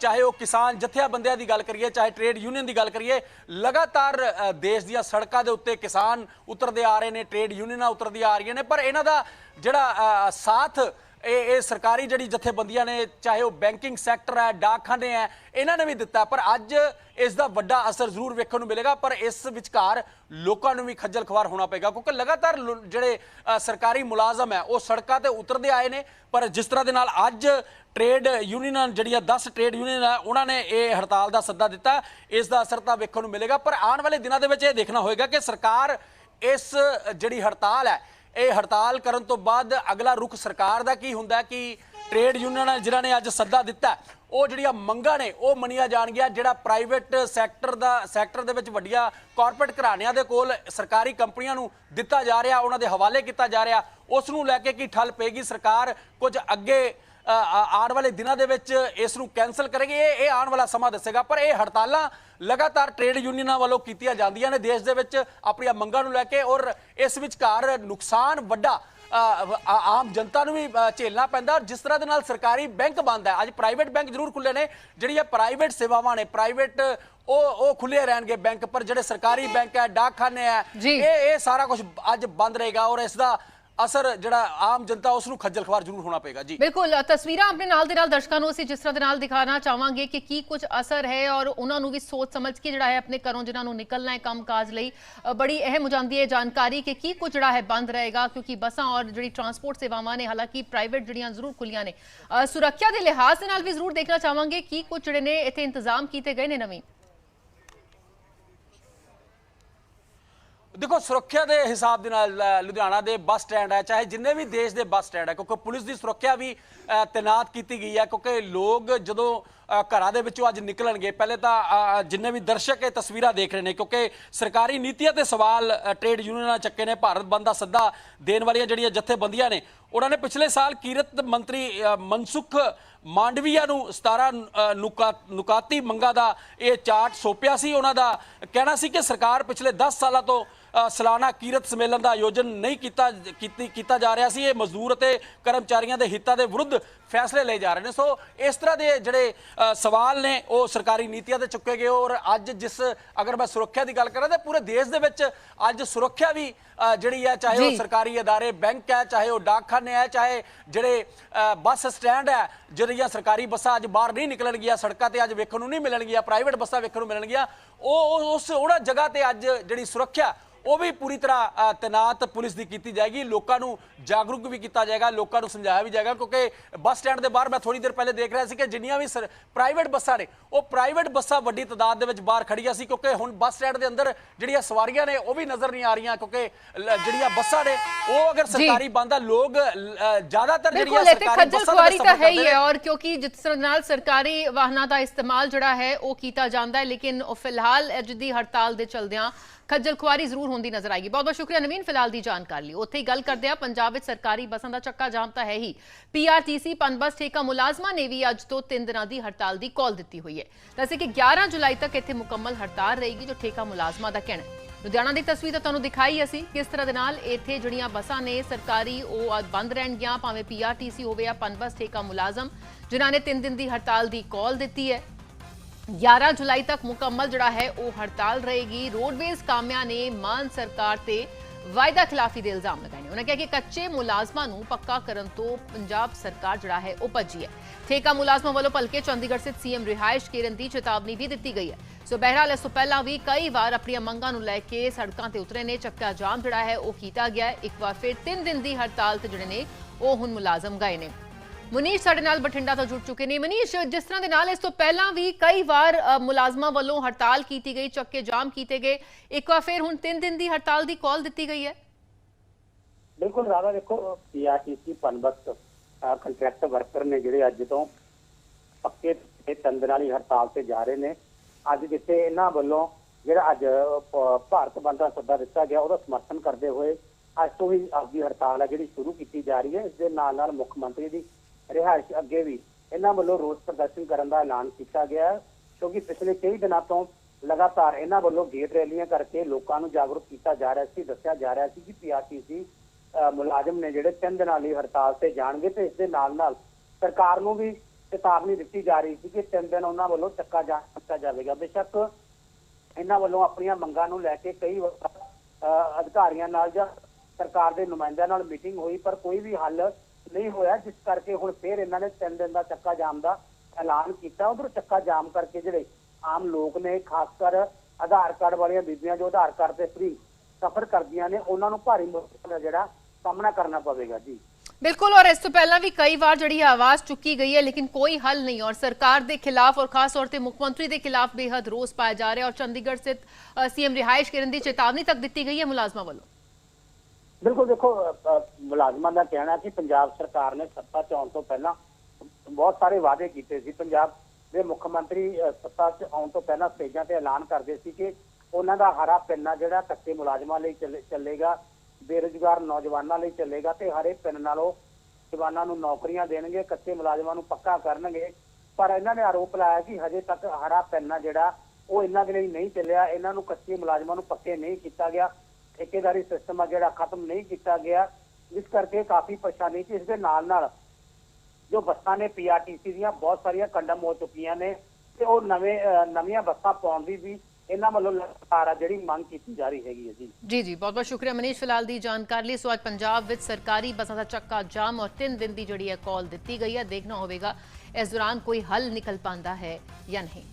ਚਾਹੇ ਉਹ ਕਿਸਾਨ ਜਥੇਬੰਦੀਆਂ ਦੀ ਗੱਲ ਕਰੀਏ, ਚਾਹੇ ਟ੍ਰੇਡ ਯੂਨੀਅਨ ਦੀ ਗੱਲ ਕਰੀਏ, ਲਗਾਤਾਰ ਦੇਸ਼ ਦੀਆਂ ਸੜਕਾਂ ਦੇ ਉੱਤੇ ਕਿਸਾਨ ਉਤਰਦੇ ਆ ਰਹੇ ਨੇ ਟ੍ਰੇਡ ਯੂਨੀਅਨਾਂ ਉਤਰਦੀਆਂ ਆ ਰਹੀਆਂ ਨੇ, ਪਰ ਇਹਨਾਂ ਦਾ ਜਿਹੜਾ ਸਾਥ ਇਹ ਇਹ ਸਰਕਾਰੀ ਜਿਹੜੀ ਜਥੇਬੰਦੀਆਂ ਨੇ, ਚਾਹੇ ਉਹ ਬੈਂਕਿੰਗ ਸੈਕਟਰ ਹੈ, ਡਾਕਖਾਨੇ ਹੈ, ਇਹਨਾਂ ਨੇ ਵੀ ਦਿੱਤਾ ਪਰ ਅੱਜ ਇਸ ਦਾ ਵੱਡਾ ਅਸਰ ਜ਼ਰੂਰ ਵੇਖਣ ਨੂੰ ਮਿਲੇਗਾ। ਪਰ ਇਸ ਵਿਚਕਾਰ ਲੋਕਾਂ ਨੂੰ ਵੀ ਖੱਜਲ ਖਵਾਰ ਹੋਣਾ ਪਏਗਾ, ਕਿਉਂਕਿ ਲਗਾਤਾਰ ਲੋ- ਜਿਹੜੇ ਸਰਕਾਰੀ ਮੁਲਾਜ਼ਮ ਹੈ, ਉਹ ਸੜਕਾਂ ਤੇ ਉਤਰਦੇ ਆਏ ਨੇ। ਪਰ ਜਿਸ ਤਰ੍ਹਾਂ ਦੇ ਨਾਲ ਅੱਜ ਟ੍ਰੇਡ ਯੂਨੀਅਨਾਂ ਜਿਹੜੀਆਂ 10 ਟ੍ਰੇਡ ਯੂਨੀਅਨ ਹੈ, ਉਹਨਾਂ ਨੇ ਇਹ ਹੜਤਾਲ ਦਾ ਸੱਦਾ ਦਿੱਤਾ। ਇਸ ਦਾ ਅਸਰ ਤਾਂ ਵੇਖਣ ਨੂੰ ਮਿਲੇਗਾ। ਪਰ ਆਉਣ ਵਾਲੇ ਦਿਨਾਂ ਦੇ ਵਿੱਚ ਇਹ ਦੇਖਣਾ ਹੋਏਗਾ ਕਿ ਸਰਕਾਰ ਇਸ ਜਿਹੜੀ ਹੜਤਾਲ ਹੈ ਇਹ ਹੜਤਾਲ ਕਰਨ ਤੋਂ ਬਾਅਦ ਅਗਲਾ ਰੁਖ ਸਰਕਾਰ ਦਾ ਕੀ ਹੁੰਦਾ ਕਿ ਟ੍ਰੇਡ ਯੂਨੀਅਨਾਂ ਜਿਨ੍ਹਾਂ ਨੇ ਅੱਜ ਸੱਦਾ ਦਿੱਤਾ, ਉਹ ਜਿਹੜੀਆਂ ਮੰਗਾਂ ਨੇ, ਉਹ ਮੰਨੀਆਂ ਜਾਣਗੀਆਂ, ਜਿਹੜਾ ਪ੍ਰਾਈਵੇਟ ਸੈਕਟਰ ਦਾ ਸੈਕਟਰ ਦੇ ਵਿੱਚ ਵੱਡੀਆਂ ਕਾਰਪੋਰੇਟ ਘਰਾਣਿਆਂ ਦੇ ਕੋਲ ਸਰਕਾਰੀ ਕੰਪਨੀਆਂ ਨੂੰ ਦਿੱਤਾ ਜਾ ਰਿਹਾ, ਉਹਨਾਂ ਦੇ ਹਵਾਲੇ ਕੀਤਾ ਜਾ ਰਿਹਾ, ਉਸ ਨੂੰ ਲੈ ਕੇ ਕੀ ਠੱਲ ਪਏਗੀ ਸਰਕਾਰ? ਕੁਝ ਅੱਗੇ ਆਉਣ ਵਾਲੇ ਦਿਨਾਂ ਦੇ ਵਿੱਚ ਇਸ ਨੂੰ ਕੈਨਸਲ ਕਰੇਗੀ। ਇਹ ਇਹ ਆਉਣ ਵਾਲਾ ਸਮਾਂ ਦੱਸੇਗਾ ਪਰ ਇਹ ਹੜਤਾਲਾਂ ਲਗਾਤਾਰ ਟ੍ਰੇਡ ਯੂਨੀਅਨਾਂ ਵੱਲੋਂ ਕੀਤੀਆਂ ਜਾਂਦੀਆਂ ਨੇ। ਦੇਸ਼ ਦੇ ਵਿੱਚ ਆਪਣੀਆਂ ਮੰਗਾਂ ਨੂੰ ਲੈ ਕੇ ਔਰ ਇਸ ਵਿਚਕਾਰ ਨੁਕਸਾਨ ਵੱਡਾ ਆਮ ਜਨਤਾ ਨੂੰ ਵੀ ਝੇਲਣਾ ਪੈਂਦਾ ਜਿਸ ਤਰ੍ਹਾਂ ਦੇ ਨਾਲ ਸਰਕਾਰੀ ਬੈਂਕ ਬੰਦ ਹੈ। ਅੱਜ ਪ੍ਰਾਈਵੇਟ ਬੈਂਕ ਜ਼ਰੂਰ ਖੁੱਲੇ ਨੇ ਜਿਹੜੀਆਂ ਪ੍ਰਾਈਵੇਟ ਸੇਵਾਵਾਂ ਨੇ ਪ੍ਰਾਈਵੇਟ ਉਹ ਉਹ ਖੁੱਲੇ ਰਹਿਣਗੇ ਬੈਂਕ ਪਰ ਜਿਹੜੇ ਸਰਕਾਰੀ ਬੈਂਕ ਹੈ ਡਾਕਖਾਨੇ ਹੈ। ਇਹ ਇਹ ਸਾਰਾ ਕੁਝ ਅੱਜ ਬੰਦ ਰਹੇਗਾ ਔਰ ਇਸ ਦਾ ਅਸਰ ਜਿਹੜਾ ਆਮ ਜਨਤਾ ਉਸ ਨੂੰ ਖੱਜਲ ਖਵਾਰ ਜ਼ਰੂਰ ਹੋਣਾ ਪਏਗਾ, ਜੀ। ਬਿਲਕੁਲ ਤਸਵੀਰਾਂ ਆਪਣੇ ਨਾਲ ਦੇ ਨਾਲ ਦਰਸ਼ਕਾਂ ਨੂੰ ਅਸੀਂ ਜਿਸ ਤਰ੍ਹਾਂ ਦੇ ਨਾਲ ਦਿਖਾਉਣਾ ਚਾਹਾਂਗੇ ਕਿ ਕੀ ਕੁਝ ਅਸਰ ਹੈ ਔਰ ਉਹਨਾਂ ਨੂੰ ਵੀ ਸੋਚ ਸਮਝ ਕੇ ਜਿਹੜਾ ਹੈ ਆਪਣੇ ਘਰੋਂ ਜਿਨ੍ਹਾਂ ਨੂੰ ਨਿਕਲਣਾ ਹੈ ਕੰਮਕਾਜ ਲਈ ਬੜੀ ਅਹਿਮ ਹੋ ਜਾਂਦੀ ਹੈ ਜਾਣਕਾਰੀ ਕਿ ਕੀ ਕੁਝ ਜਿਹੜਾ ਹੈ ਬੰਦ ਰਹੇਗਾ ਕਿਉਂਕਿ ਬੱਸਾਂ ਔਰ ਜਿਹੜੀ ਟਰਾਂਸਪੋਰਟ ਸੇਵਾਵਾਂ ਨੇ ਹਾਲਾਂਕਿ ਪ੍ਰਾਈਵੇਟ ਜਿਹੜੀਆਂ ਜ਼ਰੂਰ ਖੁੱਲੀਆਂ ਨੇ। ਸੁਰੱਖਿਆ ਦੇ ਲਿਹਾਜ਼ ਦੇ ਨਾਲ ਵੀ ਜ਼ਰੂਰ ਦੇਖਣਾ ਚਾਹਾਂਗੇ ਕੀ ਕੁਝ ਜਿਹੜੇ ਨੇ ਇੱਥੇ ਇੰਤਜ਼ਾਮ ਕੀਤੇ ਗਏ ਨੇ ਨਵੀਂ। ਦੇਖੋ ਸੁਰੱਖਿਆ ਦੇ ਹਿਸਾਬ ਦੇ ਨਾਲ ਲੁਧਿਆਣਾ ਦੇ ਬੱਸ ਸਟੈਂਡ ਹੈ ਚਾਹੇ ਜਿੰਨੇ ਵੀ ਦੇਸ਼ ਦੇ ਬੱਸ ਸਟੈਂਡ ਹੈ ਕਿਉਂਕਿ ਪੁਲਿਸ ਦੀ ਸੁਰੱਖਿਆ ਵੀ ਅ, ਤੈਨਾਤ ਕੀਤੀ ਗਈ ਹੈ ਕਿਉਂਕਿ ਲੋਕ ਜਦੋਂ ਘਰਾਂ ਦੇ ਵਿੱਚੋਂ ਅੱਜ ਨਿਕਲਣਗੇ ਪਹਿਲੇ ਤਾਂ ਜਿੰਨੇ ਵੀ ਦਰਸ਼ਕ ਇਹ ਤਸਵੀਰਾਂ ਦੇਖ ਰਹੇ ਨੇ ਕਿਉਂਕਿ ਸਰਕਾਰੀ ਨੀਤੀਆਂ ਤੇ ਸਵਾਲ ਅ, ਟ੍ਰੇਡ ਯੂਨੀਅਨਾਂ ਚੱਕੇ ਨੇ ਭਾਰਤ ਬੰਦ ਦਾ ਸੱਦਾ ਦੇਣ ਵਾਲੀਆਂ ਜਿਹੜੀਆਂ ਜਥੇਬੰਦੀਆਂ ਨੇ ਉਹਨਾਂ ਨੇ ਪਿਛਲੇ ਸਾਲ ਕੀਰਤ ਮੰਤਰੀ ਅ, ਮਨਸੁਖ ਮਾਂਡਵੀਆ ਨੂੰ 17 ਨੁਕਾ- ਨੁਕਾਤੀ ਮੰਗਾ ਦਾ ਇਹ ਚਾਰਟ ਸੌਂਪਿਆ ਸੀ। ਉਹਨਾਂ ਦਾ ਕਹਿਣਾ ਸੀ ਕਿ ਸਰਕਾਰ ਪਿਛਲੇ 10 ਸਾਲਾਂ ਤੋਂ ਸਾਲਾਨਾ ਕੀਰਤ ਸੰਮੇਲਨ ਦਾ ਆਯੋਜਨ ਨਹੀਂ ਕੀਤਾ ਕੀਤਾ ਜਾ ਰਿਹਾ ਸੀ। ਇਹ ਮਜ਼ਦੂਰ ਅਤੇ ਕਰਮਚਾਰੀਆਂ ਦੇ ਹਿੱਤਾਂ ਦੇ ਵਿਰੁੱਧ ਫੈਸਲੇ ਲਏ ਜਾ ਰਹੇ ਨੇ। ਸੋ ਇਸ ਤਰ੍ਹਾਂ ਦੇ ਜਿਹੜੇ ਸਵਾਲ ਨੇ, ਉਹ ਸਰਕਾਰੀ ਨੀਤੀਆਂ ਤੇ ਚੁੱਕੇ ਗਏ। ਔਰ ਅੱਜ ਜਿਸ, ਅਗਰ ਮੈਂ ਸੁਰੱਖਿਆ ਦੀ ਗੱਲ ਕਰਾਂ, ਤਾਂ ਪੂਰੇ ਦੇਸ਼ ਦੇ ਵਿੱਚ ਅੱਜ ਸੁਰੱਖਿਆ ਵੀ ਜਿਹੜੀ ਹੈ ਚਾਹੇ ਉਹ। ਸਰਕਾਰੀ ਅਦਾਰੇ ਬੈਂਕ ਹੈ ਚਾਹੇ ਉਹ ਡਾਕਖਾਨੇ ਹੈ ਚਾਹੇ ਜਿਹੜੇ ਬੱਸ ਸਟੈਂਡ ਹੈ ਜਿਹੜੀਆਂ ਸਰਕਾਰੀ ਬੱਸਾਂ ਅੱਜ ਬਾਹਰ ਨਹੀਂ ਨਿਕਲਣਗੀਆਂ ਸੜਕਾਂ ਤੇ ਅੱਜ ਵੇਖਣ ਨੂੰ ਨਹੀਂ ਮਿਲਣਗੀਆਂ ਪ੍ਰਾਈਵੇਟ ਬੱਸਾਂ ਵੇਖਣ ਨੂੰ ਮਿਲਣਗੀਆਂ ਉਹ ਉਹ- ਉਸ ਉਹਨਾਂ ਜਗ੍ਹਾ ਤੇ ਅੱਜ ਜਿਹੜੀ ਸੁਰੱਖਿਆ ਉਹ ਵੀ ਪੂਰੀ ਤਰ੍ਹਾਂ ਤੈਨਾਤ ਪੁਲਿਸ ਦੀ ਕੀਤੀ ਜਾਏਗੀ। ਲੋਕਾਂ ਨੂੰ ਜਾਗਰੂਕ ਵੀ ਕੀਤਾ ਜਾਏਗਾ ਲੋਕਾਂ ਨੂੰ ਸਮਝਾਇਆ ਵੀ ਜਾਏਗਾ ਕਿਉਂਕਿ ਬੱਸ ਸਟੈਂਡ ਦੇ ਬਾਹਰ ਮੈਂ ਥੋੜੀ ਦੇਰ ਪਹਿਲੇ ਦੇਖ ਰਿਹਾ ਸੀ ਕਿ ਜਿੰਨੀਆਂ ਵੀ ਪ੍ਰਾਈਵੇਟ ਬੱਸਾਂ ਨੇ ਉਹ ਪ੍ਰਾਈਵੇਟ ਬੱਸਾਂ ਵੱਡੀ ਤਾਦਾਦ ਦੇ ਵਿੱਚ ਬਾਹਰ ਖੜੀਆਂ ਸੀ ਕਿਉਂਕਿ ਹੁਣ ਬੱਸ ਸਟੈਂਡ ਦੇ ਅੰਦਰ ਜਿਹੜੀਆਂ ਸਵਾਰੀਆਂ ਨੇ ਉਹ ਵੀ ਨਜ਼ਰ ਨਹੀਂ ਆ ਰਹੀਆਂ ਕਿਉਂਕਿ ਜਿਹੜੀਆਂ ਬੱਸਾਂ ਨੇ ਉਹ ਅਗਰ ਸਰਕਾਰੀ ਬੰਦ ਲੋਕ ਜ਼ਿਆਦਾਤਰ ਜਿਹੜੀਆਂ ਸਰਕਾਰੀ ਬੱਸਾਂ ਦੇ ਹੈ ਹੀ ਹੈ ਔਰ ਕਿਉਂਕਿ ਜਿਸ ਤਰ੍ਹਾਂ ਨਾਲ ਸਰਕਾਰੀ ਵਾਹਨਾਂ ਦਾ ਇਸਤੇਮਾਲ ਜਿਹੜਾ ਹੈ ਉਹ ਕੀਤਾ ਜਾਂਦਾ ਹੈ ਲੇਕਿਨ ਫਿਲਹਾਲ ਅੱਜ ਦੀ ਹੜਤਾਲ ਦੇ ਚਲਦਿਆਂ ਖੱਜਲ ਖੁਆਰੀ ਜ਼ਰੂਰ ਹੁੰਦੀ ਨਜ਼ਰ ਆਏਗੀ। ਬਹੁਤ ਬਹੁਤ ਸ਼ੁਕਰੀਆ ਨਵੀਨ, ਫਿਲਹਾਲ ਦੀ ਜਾਣਕਾਰੀ ਲਈ। ਉੱਥੇ ਹੀ ਗੱਲ ਕਰਦੇ ਆ ਪੰਜਾਬ ਵਿੱਚ ਸਰਕਾਰੀ ਬੱਸਾਂ ਦਾ ਚੱਕਾ ਜਾਮ ਤਾਂ ਹੈ ਹੀ। ਪੀਆਰਟੀਸੀ ਪਨਬਸ, ਠੇਕਾ ਮੁਲਾਜ਼ਮਾਂ ਨੇ ਵੀ ਅੱਜ ਤੋਂ 3 ਦਿਨਾਂ ਦੀ ਹੜਤਾਲ ਦੀ ਕਾਲ ਦਿੱਤੀ ਹੋਈ ਹੈ। ਦੱਸੇ ਕਿ 11 ਜੁਲਾਈ ਤੱਕ ਇੱਥੇ ਮੁਕੰਮਲ ਹੜਤਾਲ ਰਹੇਗੀ, ਜੋ ਠੇਕਾ ਮੁਲਾਜ਼ਮਾਂ ਦਾ ਕਹਿਣਾ ਹੈ। ਲੁਧਿਆਣਾ ਦੀ ਤਸਵੀਰ ਤਾਂ ਤੁਹਾਨੂੰ ਦਿਖਾਈ ਅਸੀਂ। ਕਿਸ ਤਰ੍ਹਾਂ ਦੇ ਨਾਲ ਇੱਥੇ ਜਿਹੜੀਆਂ ਬੱਸਾਂ ਨੇ, ਸਰਕਾਰੀ ਉਹ ਬੰਦ ਰਹਿਣਗੀਆਂ, ਭਾਵੇਂ ਪੀਆਰਟੀਸੀ ਹੋਵੇ ਜਾਂ ਪਨਬਸ, ਠੇਕਾ ਮੁਲਾਜ਼ਮ, ਜਿਨ੍ਹਾਂ ਨੇ 3 ਦਿਨ ਦੀ ਹੜਤਾਲ ਦੀ ਕਾਲ ਦਿੱਤੀ ਹੈ। 11 ਜੁਲਾਈ ਤੱਕ ਮੁਕੰਮਲ ਜਿਹੜਾ ਹੈ ਉਹ ਹੜਤਾਲ ਰਹੇਗੀ। ਰੋਡਵੇਜ਼ ਕਾਮਿਆਂ ਨੇ ਮਾਨ ਸਰਕਾਰ ਤੇ ਵਾਅਦਾ ਖਿਲਾਫੀ ਦੇ ਇਲਜ਼ਾਮ ਲਗਾਏ ਨੇ। ਉਹਨਾਂ ਕਿਹਾ ਕਿ ਕੱਚੇ ਮੁਲਾਜ਼ਮਾਂ ਨੂੰ ਪੱਕਾ ਕਰਨ ਤੋਂ ਪੰਜਾਬ ਸਰਕਾਰ ਜਿਹੜਾ ਹੈ ਉਹ ਭੱਜੀ ਹੈ। ਠੇਕਾ ਮੁਲਾਜ਼ਮਾਂ ਵੱਲੋਂ ਭਲਕੇ ਚੰਡੀਗੜ੍ਹ ਸਥਿਤ ਸੀਐਮ ਰਿਹਾਇਸ਼ ਕੇਰਨ ਦੀ ਚੇਤਾਵਨੀ ਵੀ ਦਿੱਤੀ ਗਈ ਹੈ। ਸੋ ਬਹਿਰਾਲ, ਇਸ ਤੋਂ ਪਹਿਲਾਂ ਵੀ ਕਈ ਵਾਰ ਆਪਣੀਆਂ ਮੰਗਾਂ ਨੂੰ ਲੈ ਕੇ ਸੜਕਾਂ ਤੇ ਉਤਰੇ ਨੇ। ਚੱਕਾ ਜਾਮ ਜਿਹੜਾ ਹੈ ਉਹ ਕੀਤਾ ਗਿਆ ਇੱਕ ਵਾਰ ਫਿਰ 3 ਦਿਨ ਦੀ ਹੜਤਾਲ ਤੇ ਜਿਹੜੇ ਨੇ ਉਹ ਹੁਣ ਮੁਲਾਜ਼ਮ ਗਏ ਨੇ। ਮਨੀਸ਼ ਸਾਡੇ ਨਾਲ ਬਠਿੰਡਾ ਤੋਂ ਜੁੜ ਚੁੱਕੇ ਨੇ। ਮਨੀਸ਼, ਜਿਸ ਤਰ੍ਹਾਂ ਦੇ ਨਾਲ ਇਸ ਤੋਂ ਪਹਿਲਾਂ ਵੀ ਕਈ ਵਾਰ ਮੁਲਾਜ਼ਮਾਂ ਵੱਲੋਂ ਹੜਤਾਲ ਕੀਤੀ ਗਈ, ਚੱਕੇ ਜਾਮ ਕੀਤੇ ਗਏ। ਇੱਕ ਵਾਰ ਫਿਰ ਹੁਣ 3 ਦਿਨ ਦੀ ਹੜਤਾਲ ਦੀ ਕਾਲ ਦਿੱਤੀ ਗਈ ਹੈ। ਬਿਲਕੁਲ ਰਾਦਾ ਦੇਖੋ ਪੀਆਰਟੀਸੀ ਪਨਬਸ ਕੰਟਰੈਕਟ ਵਰਕਰ ਨੇ ਜਿਹੜੇ ਅੱਜ ਤੋਂ ਪੱਕੇ ਤੇ ਤੰਦਰ ਵਾਲੀ ਹੜਤਾਲ ਤੇ ਜਾ ਰਹੇ ਨੇ। ਅੱਜ ਜਿੱਥੇ ਇਹਨਾਂ ਵੱਲੋਂ ਜਿਹੜਾ ਅੱਜ ਭਾਰਤ ਬੰਦ ਦਾ ਸੱਦਾ ਦਿੱਤਾ ਗਿਆ, ਉਹਦਾ ਸਮਰਥਨ ਕਰਦੇ ਹੋਏ ਅੱਜ ਤੋਂ ਹੀ ਆਪਦੀ ਹੜਤਾਲ ਹੈ ਜਿਹੜੀ ਸ਼ੁਰੂ ਕੀਤੀ ਜਾ ਰਹੀ ਹੈ। ਇਸ ਦੇ ਨਾਲ ਨਾਲ ਮੁੱਖ ਮੰਤਰੀ ਦੀ ਰਿਹਾਇਸ਼ ਅੱਗੇ ਵੀ ਇਹਨਾਂ ਵੱਲੋਂ ਰੋਸ ਪ੍ਰਦਰਸ਼ਨ ਕਰਨ ਦਾ ਐਲਾਨ ਕੀਤਾ ਗਿਆ ਕਿਉਂਕਿ ਪਿਛਲੇ ਕਈ ਦਿਨਾਂ ਤੋਂ ਲਗਾਤਾਰ ਇਹਨਾਂ ਵੱਲੋਂ ਗੇਟ ਰੈਲੀਆਂ ਕਰਕੇ ਲੋਕਾਂ ਨੂੰ ਜਾਗਰੂਕ ਕੀਤਾ ਜਾ ਰਿਹਾ ਸੀ, ਦੱਸਿਆ ਜਾ ਰਿਹਾ ਸੀ ਕਿ ਪੀਆਰਟੀਸੀ ਮੁਲਾਜ਼ਮ ਨੇ ਜਿਹੜੇ ਤਿੰਨ ਦਿਨਾਂ ਲਈ ਹੜਤਾਲ ਤੇ ਜਾਣਗੇ ਤੇ ਇਸ ਦੇ ਨਾਲ ਨਾਲ ਸਰਕਾਰ ਨੂੰ ਵੀ ਚੇਤਾਵਨੀ ਦਿੱਤੀ ਜਾ ਰਹੀ ਸੀ ਕਿ ਤਿੰਨ ਦਿਨ ਉਹਨਾਂ ਵੱਲੋਂ ਚੱਕਾ ਜਾ, ਕੀਤਾ ਜਾਵੇਗਾ। ਬੇਸ਼ੱਕ ਇਹਨਾਂ ਵੱਲੋਂ ਆਪਣੀਆਂ ਮੰਗਾਂ ਨੂੰ ਲੈ ਕੇ ਕਈ ਅਧਿਕਾਰੀਆਂ ਨਾਲ ਜਾਂ ਸਰਕਾਰ ਦੇ ਨੁਮਾਇੰਦਿਆਂ ਨਾਲ ਮੀਟਿੰਗ ਹੋਈ, ਪਰ ਕੋਈ ਵੀ ਹੱਲ ਨਹੀਂ ਹੋਇਆ, ਜਿਸ ਕਰਕੇ ਹੁਣ ਫੇਰ ਇਹਨਾਂ ਨੇ ਤਿੰਨ ਦਿਨ ਦਾ ਚੱਕਾ ਜਾਮ ਦਾ ਐਲਾਨ ਕੀਤਾ। ਉਧਰ ਚੱਕਾ ਜਾਮ ਕਰਕੇ ਜਿਹੜੇ ਆਮ ਲੋਕ ਨੇ ਖਾਸ ਕਰ ਆਧਾਰ ਕਾਰਡ ਵਾਲੀਆਂ ਬੀਬੀਆਂ ਜੋ ਆਧਾਰ ਕਾਰਡ ਤੇ ਫ੍ਰੀ ਸਫ਼ਰ ਕਰਦੀਆਂ ਨੇ, ਉਹਨਾਂ ਨੂੰ ਭਾਰੀ ਮੁਸ਼ਕਲ ਦਾ ਜਿਹੜਾ ਸਾਹਮਣਾ ਕਰਨਾ ਪਵੇਗਾ ਜੀ। ਬਿਲਕੁਲ, ਔਰ ਇਸ ਤੋਂ ਪਹਿਲਾਂ ਵੀ ਕਈ ਵਾਰ ਜਿਹੜੀ ਆਵਾਜ਼ ਚੁੱਕੀ ਗਈ ਹੈ, ਲੇਕਿਨ ਕੋਈ ਹੱਲ ਨਹੀਂ, ਔਰ ਸਰਕਾਰ ਦੇ ਖਿਲਾਫ ਔਰ ਖਾਸ ਤੌਰ ਤੇ ਮੁੱਖ ਮੰਤਰੀ ਦੇ ਖਿਲਾਫ ਬੇਹੱਦ ਰੋਸ ਪਾਇਆ ਜਾ ਰਿਹਾ ਔਰ ਚੰਡੀਗੜ੍ਹ ਸਥਿਤ ਸੀਐਮ ਰਿਹਾਇਸ਼ ਕਰਨ ਦੀ ਚੇਤਾਵਨੀ ਤੱਕ ਦਿੱਤੀ ਗਈ ਹੈ ਮੁਲਾਜ਼ਮਾਂ ਵੱਲੋਂ। ਬਿਲਕੁਲ ਦੇਖੋ ਮੁਲਾਜ਼ਮਾਂ ਦਾ ਕਹਿਣਾ ਕਿ ਪੰਜਾਬ ਸਰਕਾਰ ਨੇ ਸੱਤਾ 'ਚ ਆਉਣ ਤੋਂ ਪਹਿਲਾਂ ਬਹੁਤ ਸਾਰੇ ਵਾਅਦੇ ਕੀਤੇ ਸੀ। ਪੰਜਾਬ ਦੇ ਮੁੱਖ ਮੰਤਰੀ ਸੱਤਾ 'ਚ ਆਉਣ ਤੋਂ ਪਹਿਲਾਂ ਸਟੇਜਾਂ ਤੇ ਐਲਾਨ ਕਰਦੇ ਸੀ ਕਿ ਉਹਨਾਂ ਦਾ ਹਰਾ ਪੈਨਾ ਜਿਹੜਾ ਕੱਚੇ ਮੁਲਾਜ਼ਮਾਂ ਲਈ ਚੱਲੇਗਾ, ਬੇਰੁਜ਼ਗਾਰ ਨੌਜਵਾਨਾਂ ਲਈ ਚੱਲੇਗਾ ਤੇ ਹਰੇ ਪਿੰਨ ਨਾਲੋਂ ਜਵਾਨਾਂ ਨੂੰ ਨੌਕਰੀਆਂ ਦੇਣਗੇ, ਕੱਚੇ ਮੁਲਾਜ਼ਮਾਂ ਨੂੰ ਪੱਕਾ ਕਰਨਗੇ। ਪਰ ਇਹਨਾਂ ਨੇ ਆਰੋਪ ਲਾਇਆ ਕਿ ਹਜੇ ਤੱਕ ਹਰਾ ਪੈਨਾ ਜਿਹੜਾ ਉਹ ਇਹਨਾਂ ਦੇ ਲਈ ਨਹੀਂ ਚੱਲਿਆ, ਇਹਨਾਂ ਨੂੰ ਕੱਚੇ ਮੁਲਾਜ਼ਮਾਂ ਨੂੰ ਪੱਕੇ ਨਹੀਂ ਕੀਤਾ ਗਿਆ। ਠੇਕੇਦਾਰੀ ਸਿਸਟਮ ਆ ਜਿਹੜਾ ਖਤਮ ਨਹੀਂ ਕੀਤਾ ਗਿਆ, ਜਿਸ ਕਰਕੇ ਕਾਫੀ ਪਰੇਸ਼ਾਨੀ ਸੀ। ਇਸ ਦੇ ਨਾਲ ਨਾਲ ਜੋ ਬੱਸਾਂ ਨੇ ਪੀਆਰਟੀਸੀ ਦੀਆਂ ਬਹੁਤ ਸਾਰੀਆਂ ਕੰਡਮ ਹੋ ਚੁੱਕੀਆਂ ਨੇ ਤੇ ਉਹ ਨਵੇਂ ਨਵੀਆਂ ਬੱਸਾਂ ਪਾਉਣ ਦੀ ਵੀ ਇਹਨਾਂ ਵੱਲੋਂ ਲਗਾਤਾਰ ਜਿਹੜੀ ਮੰਗ ਕੀਤੀ ਜਾ ਰਹੀ ਹੈਗੀ ਹੈ ਜੀ। ਜੀ ਜੀ, ਬਹੁਤ ਬਹੁਤ ਸ਼ੁਕਰੀਆ ਮਨੀਸ਼ ਫਿਲਹਾਲ ਦੀ ਜਾਣਕਾਰੀ ਲਈ। ਸੋ ਅੱਜ ਪੰਜਾਬ ਵਿੱਚ ਸਰਕਾਰੀ ਬੱਸਾਂ ਦਾ ਚੱਕਾ ਜਾਮ ਔਰ 3 ਦਿਨ ਦੀ ਜਿਹੜੀ ਹੈ ਕਾਲ ਦਿੱਤੀ ਗਈ ਹੈ। ਦੇਖਣਾ ਹੋਵੇਗਾ ਇਸ ਦੌਰਾਨ ਕੋਈ ਹੱਲ ਨਿਕਲ ਪਾਉਂਦਾ ਹੈ ਜਾਂ ਨਹੀਂ।